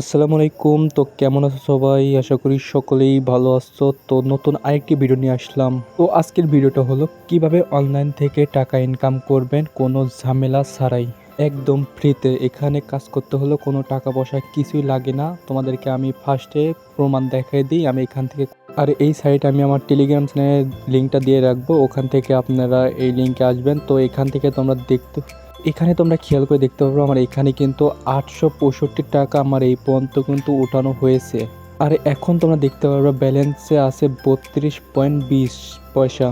আসসালামু আলাইকুম। তো কেমন আছো সবাই? আশা করি সকলেই ভালো আছো। তো নতুন আরেকটি ভিডিও নিয়ে আসলাম। তো আজকের ভিডিওটা হলো, কীভাবে অনলাইন থেকে টাকা ইনকাম করবেন কোনো ঝামেলা ছাড়াই। একদম ফ্রিতে এখানে কাজ করতে হলো কোনো টাকা পয়সা কিছুই লাগে না। তোমাদেরকে আমি ফার্স্টে প্রমাণ দেখাই দিই। আমি এখান থেকে আর এই সাইট আমি আমার টেলিগ্রাম চ্যানেলের লিঙ্কটা দিয়ে রাখব। ওখান থেকে আপনারা এই লিঙ্কে আসবেন। তো এখান থেকে তোমরা দেখতে এখানে তোমরা খেয়াল করে দেখতে পারো, আমার এখানে কিন্তু আটশো পঁয়ষট্টি টাকা আমার এই পর্যন্ত কিন্তু উঠানো হয়েছে। আর এখন তোমরা দেখতে পারবে ব্যালেন্সে আছে বত্রিশ পয়েন্ট বিশ পয়সা।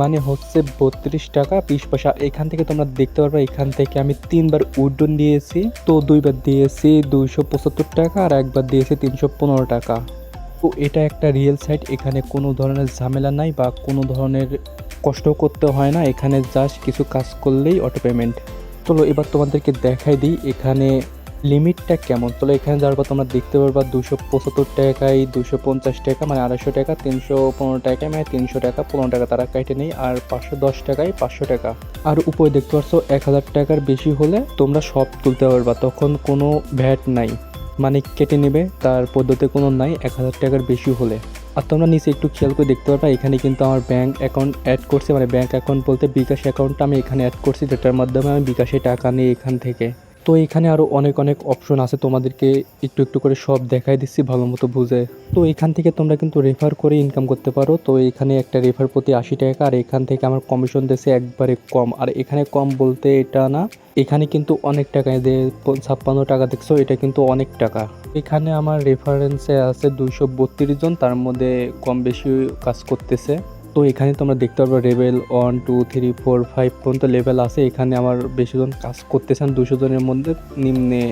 মানে হচ্ছে বত্রিশ টাকা বিশ পয়সা। এখান থেকে তোমরা দেখতে পারবে এখান থেকে আমি তিনবার উড্ডন দিয়েছি তো দুইবার দিয়েছি দুইশো পঁচাত্তর টাকা আর একবার দিয়েছি তিনশো পনেরো টাকা। তো এটা একটা রিয়েল সাইট এখানে কোনো ধরনের ঝামেলা নাই বা কোনো ধরনের কষ্ট করতে হয় না। এখানে জাস্ট কিছু কাজ করলেই অটো পেমেন্ট চলো এবার তোমাদেরকে দেখাই দিই এখানে লিমিটটা কেমন। চলো এখানে যাওয়ার পর তোমরা দেখতে পারবা দুশো পঁচাত্তর টাকায় দুশো পঞ্চাশ টাকা মানে আড়াইশো টাকা, তিনশো পনেরো টাকায় মানে তিনশো টাকা, পনেরো টাকা তারা কেটে নেই, আর পাঁচশো দশ টাকায় পাঁচশো টাকা। আর উপরে দেখতে পাচ্ছ এক হাজার টাকার বেশি হলে তোমরা সব তুলতে পারবা, তখন কোনো ভ্যাট নাই। মানে কেটে নেবে, তার পদ্ধতি কোনো নাই, এক হাজার টাকার বেশি হলে। আর তোমরা নিচে একটু খেয়াল করে দেখতে পারবা, এখানে কিন্তু আমার ব্যাঙ্ক অ্যাকাউন্ট অ্যাড করছে। মানে ব্যাঙ্ক অ্যাকাউন্ট বলতে বিকাশ অ্যাকাউন্টটা আমি এখানে অ্যাড করছি, যেটার মাধ্যমে আমি বিকাশে টাকা নিই এখান থেকে। তো এখানে আরও অনেক অনেক অপশন আছে তোমাদেরকে একটু একটু করে সব দেখাই দিচ্ছি, ভালো মতো বুঝে। তো এখান থেকে তোমরা কিন্তু রেফার করে ইনকাম করতে পারো। তো এখানে একটা রেফার প্রতি আশি টাকা, আর এখান থেকে আমার কমিশন দিয়েছে একবারে কম। আর এখানে কম বলতে এটা না, এখানে কিন্তু অনেক টাকা ছাপ্পান্ন টাকা দেখছ, এটা কিন্তু অনেক টাকা। এখানে আমার রেফারেন্সে আছে দুইশো বত্রিশ জন, তার মধ্যে কম বেশি কাজ করতেছে। তো এখানে তোমরা দেখতে পারবে level one two three four five পর্যন্ত লেভেল আছে। এখানে আমার বেশি জন কাজ করতেছেন দুশো জনের মধ্যে, নিম্নে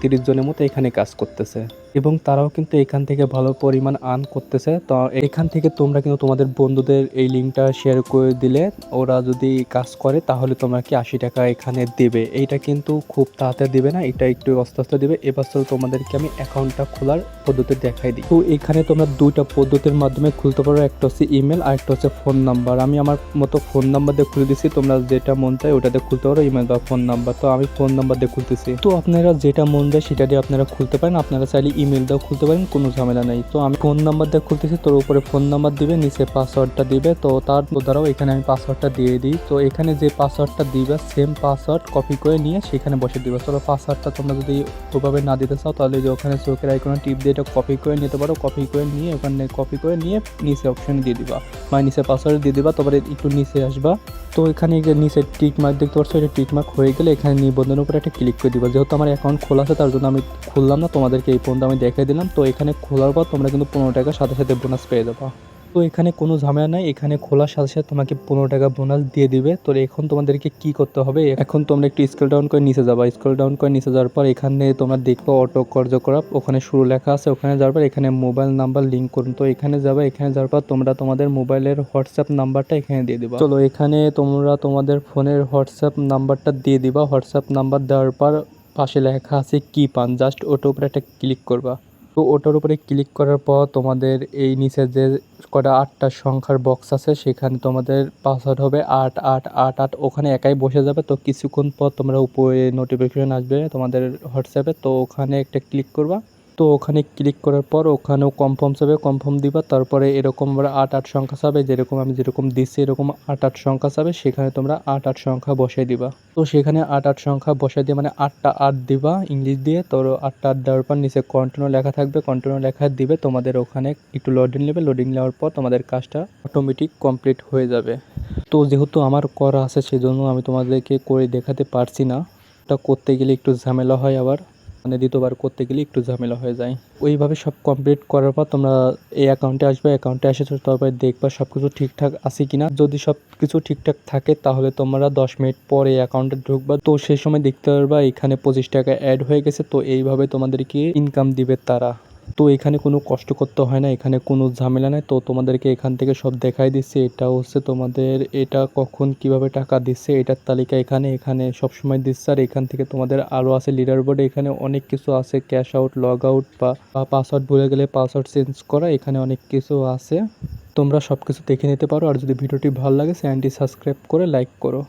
তিরিশ জনের মতো এখানে কাজ করতেছে। এবং তারাও কিন্তু এখান থেকে ভালো পরিমাণ আর্ন করতেছে। তো এখান থেকে তোমরা কিন্তু তোমাদের বন্ধুদের এই লিঙ্কটা শেয়ার করে দিলে ওরা যদি কাজ করে তাহলে তোমরা কি আশি টাকা এখানে দেবে? এইটা কিন্তু খুব তাড়াতাড়ি দেবে না, এটা একটু আস্তে আস্তে দেবে। এবার তোমাদেরকে আমি অ্যাকাউন্টটা খোলার পদ্ধতি দেখাই দিই। তো এখানে তোমরা দুইটা পদ্ধতির মাধ্যমে খুলতে পারো, একটা হচ্ছে ইমেল আর একটা হচ্ছে ফোন নাম্বার আমি আমার মতো ফোন নাম্বার দিয়ে খুলে দিচ্ছি তোমরা যেটা মন চায় ওটাতে খুলতে পারো ইমেল বা ফোন নাম্বার তো আমি ফোন নাম্বার দিয়ে খুলতেছি। তো আপনারা যেটা মন যায় সেটা দিয়ে আপনারা খুলতে পারেন। আপনারা চাইলে ইমেল দিয়েও খুলতে পারেন, কোনো ঝামেলা নেই। তো আমি ফোন নাম্বার দিয়ে খুলতেছি, তোর উপরে ফোন নাম্বার দিবে, নিচে পাসওয়ার্ডটা দিবে, তো তার দ্বারাও এখানে আমি পাসওয়ার্ডটা দিয়ে দিই। তো এখানে যে পাসওয়ার্ডটা দিবে সেম পাসওয়ার্ড কপি করে নিয়ে সেখানে বসে দিবে। চলো পাসওয়ার্ডটা তোমরা যদি ওভাবে না দিতে চাও, তাহলে যে ওখানে চোখের আইকনে টিপ দিয়ে এটা কপি করে নিতে পারো। কপি করে নিয়ে ওখানে কপি করে নিয়ে নিচে অপশন দিয়ে দিবা। মানে নিচে পাসওয়ার্ড দিয়ে দিবা, তারপরে একটু নিচে আসবা। তো এখানে যে নিচে টিক মার্ক দেখতে পাচ্ছ, এটা টিক মার্ক হয়ে গেলে এখানে নিবন্ধনের উপরে একটা ক্লিক করে দিবা। যেহেতু আমার অ্যাকাউন্ট খোলা আছে, তার জন্য আমি খুললাম না, তোমাদেরকে এই আমি দেখাই দিলাম। তো এখানে খোলার পর তোমরা কিন্তু পনেরো টাকা সাথে সাথে বোনাস পেয়ে যাবা। তো এখানে কোনো ঝামেলা নাই। এখানে খোলার সাথে সাথে তোমাকে পনেরো টাকা বোনাস দিয়ে দিবে। তো এখন তোমাদেরকে কি করতে হবে? এখন তোমরা একটু স্কেল ডাউন করে নিচে যাবা। স্কেল ডাউন করে নিচে যাওয়ার পর এখানে তোমরা দেখব অটো কার্যকলাপ ওখানে শুরু লেখা আছে। ওখানে যাওয়ার পর এখানে মোবাইল নাম্বার লিঙ্ক করুন। তো এখানে যাবে। এখানে যাওয়ার পর তোমরা তোমাদের মোবাইলের হোয়াটসঅ্যাপ নাম্বারটা এখানে দিয়ে দিবা। চলো এখানে তোমরা তোমাদের ফোনের হোয়াটসঅ্যাপ নাম্বারটা দিয়ে দিবা। হোয়াটসঅ্যাপ নাম্বার দেওয়ার পর পাশে লেখা আছে কি পান জাস্ট ওটার উপরে একটা ক্লিক করবা। তো ওটার উপরে ক্লিক করার পর তোমাদের এই নিচে যে কটা আটটা সংখ্যার বক্স আছে, সেখানে তোমাদের পাসওয়ার্ড হবে আট আট আট আট। ওখানে একাই বসে যাবে, তো কিছুক্ষণ পর তোমরা উপরে নোটিফিকেশন আসবে তোমাদের হোয়াটসঅ্যাপে তো ওখানে একটা ক্লিক করবা। তো ওখানে ক্লিক করার পর ওখানেও কনফার্ম চাবে কনফার্ম দিবা। তারপরে এরকম আট আট সংখ্যা চাবে, যেরকম আমি যেরকম দিচ্ছি, এরকম আট আট সংখ্যা চাবে। সেখানে তোমরা আট আট সংখ্যা বসাই দিবা। তো সেখানে আট আট সংখ্যা বসাই দিয়ে মানে আটটা আট দিবা ইংলিশ দিয়ে। তোর আটটা আট দেওয়ার পর নিচে কন্টিনিউ লেখা থাকবে। কন্টিনিউ লেখা দিবে তোমাদের ওখানে একটু লোডিং নেবে। লোডিং নেওয়ার পর তোমাদের কাজটা অটোমেটিক কমপ্লিট হয়ে যাবে। তো যেহেতু আমার করা আছে, সেজন্য আমি তোমাদেরকে করে দেখাতে পারছি না। ওটা করতে গেলে একটু ঝামেলা হয় আবার। মানে দ্বিতীয়বার করতে গেলে একটু ঝামেলা হয়ে যায়। ওইভাবে সব কমপ্লিট করার পর তোমরা এই অ্যাকাউন্টে আসবে অ্যাকাউন্টে এসে তারপরে দেখবা সব কিছু ঠিকঠাক আছে কিনা। যদি সব কিছু ঠিকঠাক থাকে, তাহলে তোমরা দশ মিনিট পরে অ্যাকাউন্টে ঢুকবা। তো সেই সময় দেখতে পারবা এখানে পঁচিশ টাকা অ্যাড হয়ে গেছে। তো এইভাবে তোমাদেরকে ইনকাম দিবে তারা। তো এখানে কোনো কষ্ট করতে হয় না, এখানে কোনো ঝামেলা নেই। তো তোমাদেরকে এখান থেকে সব দেখাই দিচ্ছে। এটা হচ্ছে তোমাদের, এটা কখন কীভাবে টাকা দিচ্ছে, এটার তালিকা এখানে এখানে সব সময় দিচ্ছে। আর এখান থেকে তোমাদের আরও আছে লিডার বোর্ডে এখানে অনেক কিছু আছে। ক্যাশ আউট লগ আউট বা পাসওয়ার্ড ভুলে গেলে পাসওয়ার্ড চেঞ্জ করা, এখানে অনেক কিছু আছে। তোমরা সব কিছু দেখে নিতে পারো। আর যদি ভিডিওটি ভালো লাগে, চ্যানেলটি সাবস্ক্রাইব করে লাইক করো।